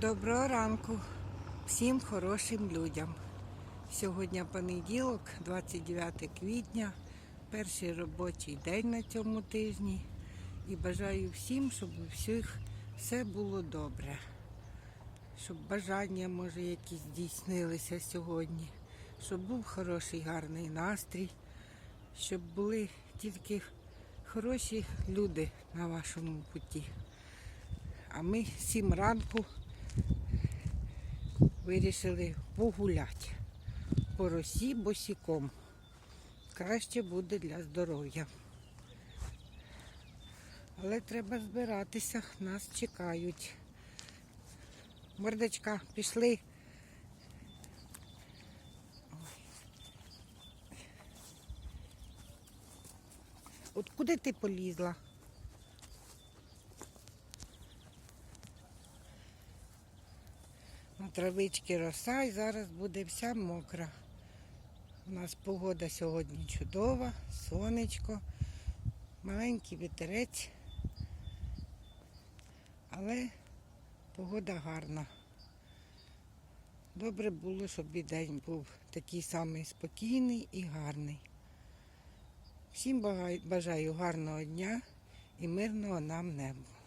Доброго ранку всім хорошим людям. Сьогодні понеділок, 29 квітня, перший робочий день на цьому тижні. І бажаю всім, щоб у всіх все було добре. Щоб бажання, може, якісь здійснилися сьогодні, щоб був хороший, гарний настрій, щоб були тільки хороші люди на вашому путі. А ми сім ранку вирішили погуляти по росі босіком. Краще буде для здоров'я. Але треба збиратися, нас чекають. Мордочка, пішли. От куди ти полізла? Травички роса і зараз буде вся мокра. У нас погода сьогодні чудова, сонечко, маленький вітерець, але погода гарна. Добре було, щоб і день був такий самий спокійний і гарний. Всім бажаю гарного дня і мирного нам неба.